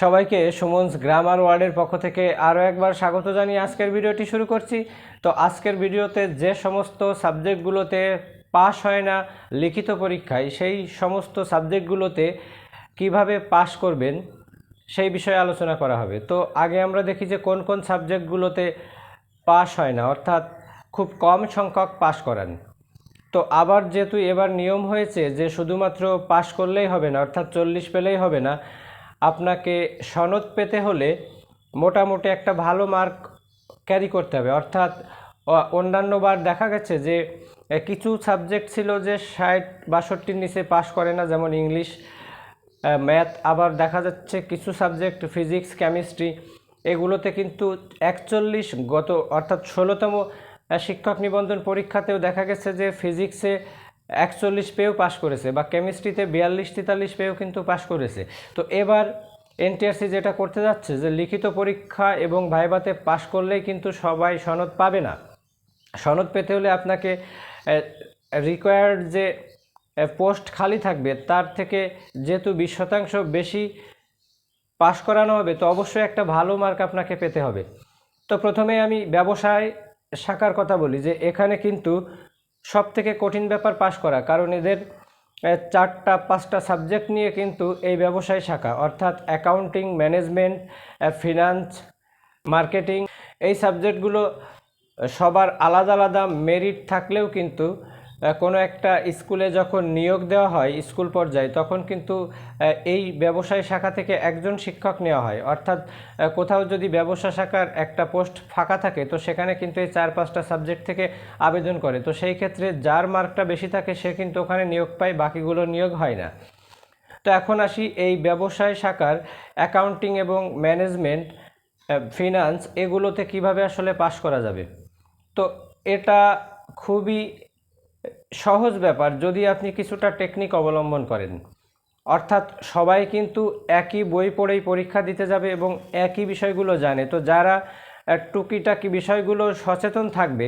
সবাইকে সুমনস গ্রামার ওয়ার্ডের পক্ষ থেকে আরও একবার স্বাগত জানিয়ে আজকের ভিডিওটি শুরু করছি। তো আজকের ভিডিওতে যে সমস্ত সাবজেক্টগুলোতে পাস হয় না লিখিত পরীক্ষায়, সেই সমস্ত সাবজেক্টগুলোতে কীভাবে পাস করবেন সেই বিষয়ে আলোচনা করা হবে। তো আগে আমরা দেখি যে কোন কোন সাবজেক্টগুলোতে পাস হয় না, অর্থাৎ খুব কম সংখ্যক পাস করান। তো আবার যেহেতু এবার নিয়ম হয়েছে যে শুধুমাত্র পাশ করলেই হবে না, অর্থাৎ চল্লিশ পেলেই হবে না আপনাকে সনদ পেতে হলে মোটামুটি একটা ভালো মার্ক ক্যারি করতে হবে। অর্থাৎ অন্যান্যবার দেখা গেছে যে কিছু সাবজেক্ট ছিল যে ষাট, বাষট্টির নিচে পাশ করে না, যেমন ইংলিশ ম্যাথ আবার দেখা যাচ্ছে কিছু সাবজেক্ট ফিজিক্স কেমিস্ট্রি এগুলোতে কিন্তু একচল্লিশ গত, অর্থাৎ ষোলোতম শিক্ষক নিবন্ধন পরীক্ষাতেও দেখা গেছে যে ফিজিক্সে একচল্লিশ পেয়েও পাশ করেছে বা কেমিস্ট্রিতে বিয়াল্লিশ তেতাল্লিশ পেয়েও কিন্তু পাশ করেছে। তো এবার এনটিআরসি যেটা করতে যাচ্ছে যে লিখিত পরীক্ষা এবং ভাইভাতে পাশ করলেই কিন্তু সবাই সনদ পাবে না। সনদ পেতে হলে আপনাকে রিকোয়ার্ড যে পোস্ট খালি থাকবে তার থেকে যেহেতু বিশ শতাংশ বেশি পাশ করানো হবে, তো অবশ্যই একটা ভালো মার্ক আপনাকে পেতে হবে। তো প্রথমে আমি ব্যবসায় শাখার কথা বলি যে এখানে কিন্তু সব থেকে কঠিন ব্যাপার পাশ করা, কারণ এদের চারটা, পাঁচটা সাবজেক্ট নিয়ে কিন্তু এই ব্যবসায় শাখা, অর্থাৎ অ্যাকাউন্টিং, ম্যানেজমেন্ট ফিনান্স, মার্কেটিং, এই সাবজেক্টগুলো সবার আলাদা আলাদা মেরিট থাকলেও কিন্তু কোনো একটা স্কুলে যখন নিয়োগ দেওয়া হয়, স্কুল পর্যায়ে, তখন কিন্তু এই ব্যবসায় শাখা থেকে একজন শিক্ষক নেওয়া হয়। অর্থাৎ কোথাও যদি ব্যবসা শাখার একটা পোস্ট ফাঁকা থাকে, তো সেখানে কিন্তু এই চার পাঁচটা সাবজেক্ট থেকে আবেদন করে। তো সেই ক্ষেত্রে যার মার্কটা বেশি থাকে, সে কিন্তু ওখানে নিয়োগ পায়, বাকিগুলো নিয়োগ হয় না। তো এখন আসি এই ব্যবসায় শাখার অ্যাকাউন্টিং এবং ম্যানেজমেন্ট ফিনান্স এগুলোতে কীভাবে আসলে পাশ করা যাবে? তো এটা খুবই সহজ ব্যাপার যদি আপনি কিছুটা টেকনিক অবলম্বন করেন। অর্থাৎ সবাই কিন্তু একই বই পড়েই পরীক্ষা দিতে যাবে এবং একই বিষয়গুলো জানে। তো যারা টুকিটাকি বিষয়গুলো সচেতন থাকবে,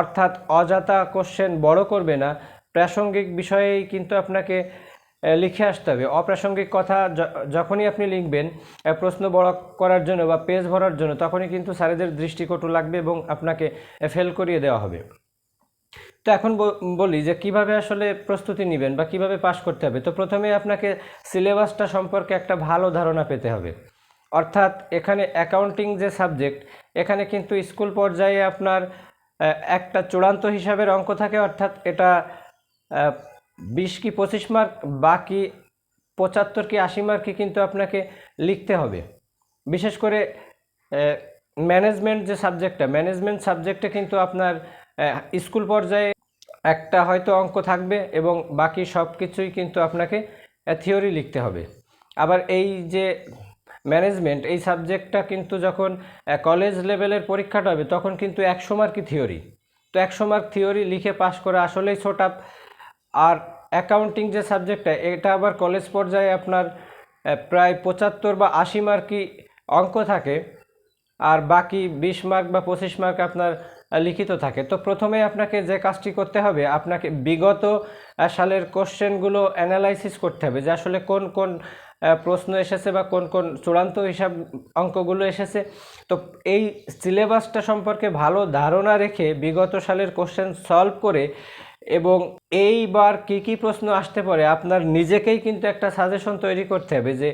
অর্থাৎ অজাতা কোশ্চেন বড় করবে না, প্রাসঙ্গিক বিষয়েই কিন্তু আপনাকে লিখে আসতে হবে। অপ্রাসঙ্গিক কথা যখনই আপনি লিখবেন প্রশ্ন বড় করার জন্য বা পেজ ভরার জন্য, তখনই কিন্তু স্যারেদের দৃষ্টিকটু লাগবে এবং আপনাকে ফেল করিয়ে দেওয়া হবে। তো এখন বলি যে কীভাবে আসলে প্রস্তুতি নেবেন বা কীভাবে পাশ করতে হবে? তো প্রথমে আপনাকে সিলেবাসটা সম্পর্কে একটা ভালো ধারণা পেতে হবে। অর্থাৎ এখানে অ্যাকাউন্টিং যে সাবজেক্ট এখানে কিন্তু স্কুল পর্যায়ে আপনার একটা চূড়ান্ত হিসাবের অঙ্ক থাকে। অর্থাৎ এটা বিশ কি পঁচিশ মার্ক বাকি পঁচাত্তর কি আশি মার্কই কিন্তু আপনাকে লিখতে হবে। বিশেষ করে ম্যানেজমেন্ট যে সাবজেক্টটা ম্যানেজমেন্ট সাবজেক্টে কিন্তু আপনার স্কুল পর্যায়ে একটা হয়তো অঙ্ক থাকবে এবং বাকি সব কিছুই কিন্তু আপনাকে থিওরি লিখতে হবে। আবার এই যে ম্যানেজমেন্ট এই সাবজেক্টটা কিন্তু যখন কলেজ লেভেলের পরীক্ষাটা হবে, তখন কিন্তু একশো মার্কই থিওরি তো একশো মার্ক থিওরি লিখে পাশ করা আসলেই ছোট আর অ্যাকাউন্টিং যে সাবজেক্টটা এটা আবার কলেজ পর্যায়ে আপনার প্রায় পঁচাত্তর বা আশি মার্কই অঙ্ক থাকে। আর বাকি বিশ মার্ক বা পঁচিশ মার্ক আপনার লিখিত থাকে। তো প্রথমে আপনাকে যে কাজটি করতে হবে, আপনাকে বিগত সালের কোশ্চেনগুলো অ্যানালাইসিস করতে হবে যে আসলে কোন কোন প্রশ্ন এসেছে বা কোন কোন চূড়ান্ত হিসাব অঙ্কগুলো এসেছে। তো এই সিলেবাসটা সম্পর্কে ভালো ধারণা রেখে বিগত সালের কোশ্চেন সলভ করে এবং এইবার কি কি প্রশ্ন আসতে পারে, আপনার নিজেকেই কিন্তু একটা সাজেশন তৈরি করতে হবে যে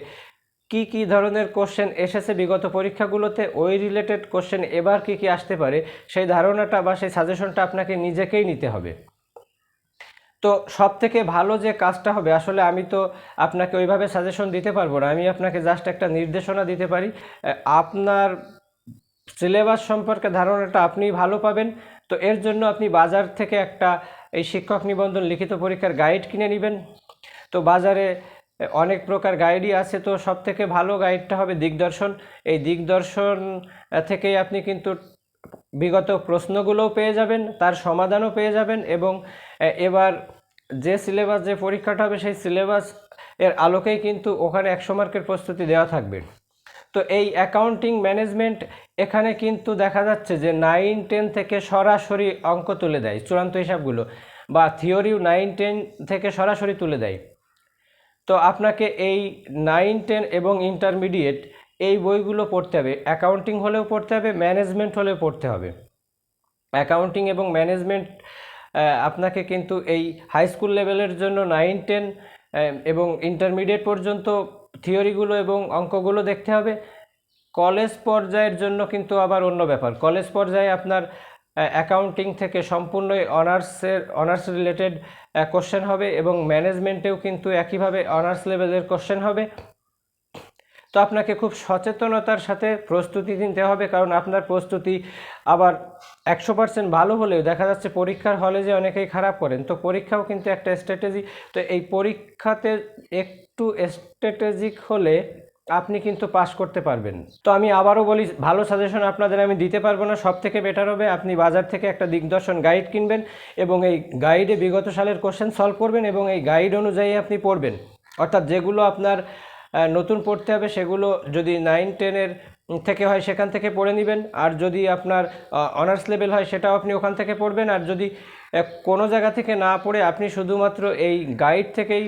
কি কি ধরনের কোশ্চেন এসেছে বিগত পরীক্ষাগুলোতে, ওই রিলেটেড কোশ্চেন এবার কি কি আসতে পারে, সেই ধারণাটা বা সেই সাজেশনটা আপনাকে নিজেকেই নিতে হবে। তো সব থেকে ভালো যে কাজটা হবে, আসলে আমি তো আপনাকে ওইভাবে সাজেশন দিতে পারব না, আমি আপনাকে জাস্ট একটা নির্দেশনা দিতে পারি। আপনার সিলেবাস সম্পর্কে ধারণাটা আপনি ভালো পাবেন। তো এর জন্য আপনি বাজার থেকে একটা এই শিক্ষক নিবন্ধন লিখিত পরীক্ষার গাইড কিনে নেবেন। তো বাজারে অনেক প্রকার গাইডই আছে, তো সব থেকে ভালো গাইডটা হবে দিগদর্শন। এই দিগদর্শন থেকেই আপনি কিন্তু বিগত প্রশ্নগুলোও পেয়ে যাবেন, তার সমাধানও পেয়ে যাবেন এবং এবার যে সিলেবাস, যে পরীক্ষাটা হবে, সেই সিলেবাস এর আলোকেই কিন্তু ওখানে একশো মার্কের প্রস্তুতি দেওয়া থাকবে। তো এই অ্যাকাউন্টিং ম্যানেজমেন্ট এখানে কিন্তু দেখা যাচ্ছে যে নাইন, টেন থেকে সরাসরি অঙ্ক তুলে দেয়, চূড়ান্ত হিসাবগুলো, বা থিওরিও নাইন, টেন থেকে সরাসরি তুলে দেয়। তো আপনাকে এই নাইন টেন এবং ইন্টারমিডিয়েট এই বইগুলো পড়তে হবে। অ্যাকাউন্টিং হলেও পড়তে হবে ম্যানেজমেন্ট হলেও পড়তে হবে। অ্যাকাউন্টিং এবং ম্যানেজমেন্ট আপনাকে কিন্তু এই হাই স্কুল লেভেলের জন্য নাইন টেন এবং ইন্টারমিডিয়েট পর্যন্ত থিওরিগুলো এবং অঙ্কগুলো দেখতে হবে। কলেজ পর্যায়ের জন্য কিন্তু আবার অন্য ব্যাপার। কলেজ পর্যায়ে আপনার অ্যাকাউন্টিং থেকে সম্পূর্ণই অনার্সের অনার্স রিলেটেড কোশ্চেন হবে এবং ম্যানেজমেন্টেও কিন্তু একইভাবে অনার্স লেভেলের কোশ্চেন হবে। তো আপনাকে খুব সচেতনতার সাথে প্রস্তুতি নিতে হবে কারণ আপনার প্রস্তুতি আবার একশো পার্সেন্ট ভালো হলেও দেখা যাচ্ছে পরীক্ষার হলে যে অনেকেই খারাপ করেন, তো পরীক্ষাও কিন্তু একটা স্ট্র্যাটেজি তো এই পরীক্ষাতে একটু স্ট্র্যাটেজিক হলে আপনি কিন্তু পাশ করতে পারবেন। তো আমি আবারও বলি, ভালো সাজেশন আপনাদের আমি দিতে পারব না। সব থেকে বেটার হবে, আপনি বাজার থেকে একটা দিগদর্শন গাইড কিনবেন এবং এই গাইডে বিগত সালের কোশ্চেন সলভ করবেন এবং এই গাইড অনুযায়ী আপনি পড়বেন। অর্থাৎ যেগুলো আপনার নতুন পড়তে হবে, সেগুলো যদি নাইন টেনের থেকে হয়, সেখান থেকে পড়ে নেবেন। আর যদি আপনার অনার্স লেভেল হয়, সেটাও আপনি ওখান থেকে পড়বেন। আর যদি কোনো জায়গা থেকে না পড়ে আপনি শুধুমাত্র এই গাইড থেকেই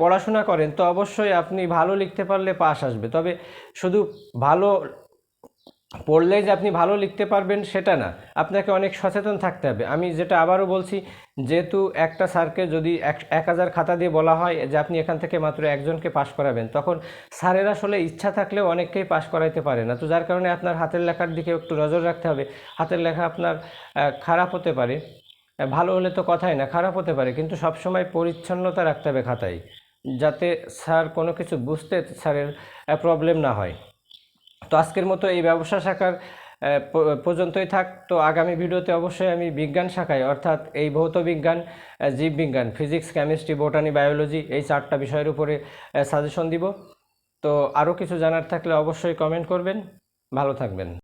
পড়াশোনা করেন, তো অবশ্যই আপনি ভালো লিখতে পারলে পাস আসবে। তবে শুধু ভালো পড়লেই যে আপনি ভালো লিখতে পারবেন সেটা না, আপনাকে অনেক সচেতন থাকতে হবে। আমি যেটা আবারও বলছি, যেহেতু একটা স্যারকে যদি এক হাজার খাতা দিয়ে বলা হয় যে আপনি এখান থেকে মাত্র একজনকে পাশ করাবেন, তখন স্যারের আসলে ইচ্ছা থাকলেও অনেককেই পাশ করাইতে পারে না। তো যার কারণে আপনার হাতের লেখার দিকে একটু নজর রাখতে হবে। হাতের লেখা আপনার খারাপ হতে পারে। ভালো হলে তো কথাই না, খারাপ হতে পারে, কিন্তু সবসময় পরিচ্ছন্নতা রাখতে হবে খাতায়, যাতে স্যার কোনো কিছু বুঝতে স্যারের প্রবলেম না হয়। তো আজকের মতো এই ব্যবসা শাখার পর্যন্তই থাক। তো আগামী ভিডিওতে অবশ্যই আমি বিজ্ঞান শাখায়, অর্থাৎ এই ভৌত বিজ্ঞান জীববিজ্ঞান ফিজিক্স কেমিস্ট্রি বোটানি বায়োলজি এই চারটা বিষয়ের উপরে সাজেশন দিব। তো আরও কিছু জানার থাকলে অবশ্যই কমেন্ট করবেন। ভালো থাকবেন।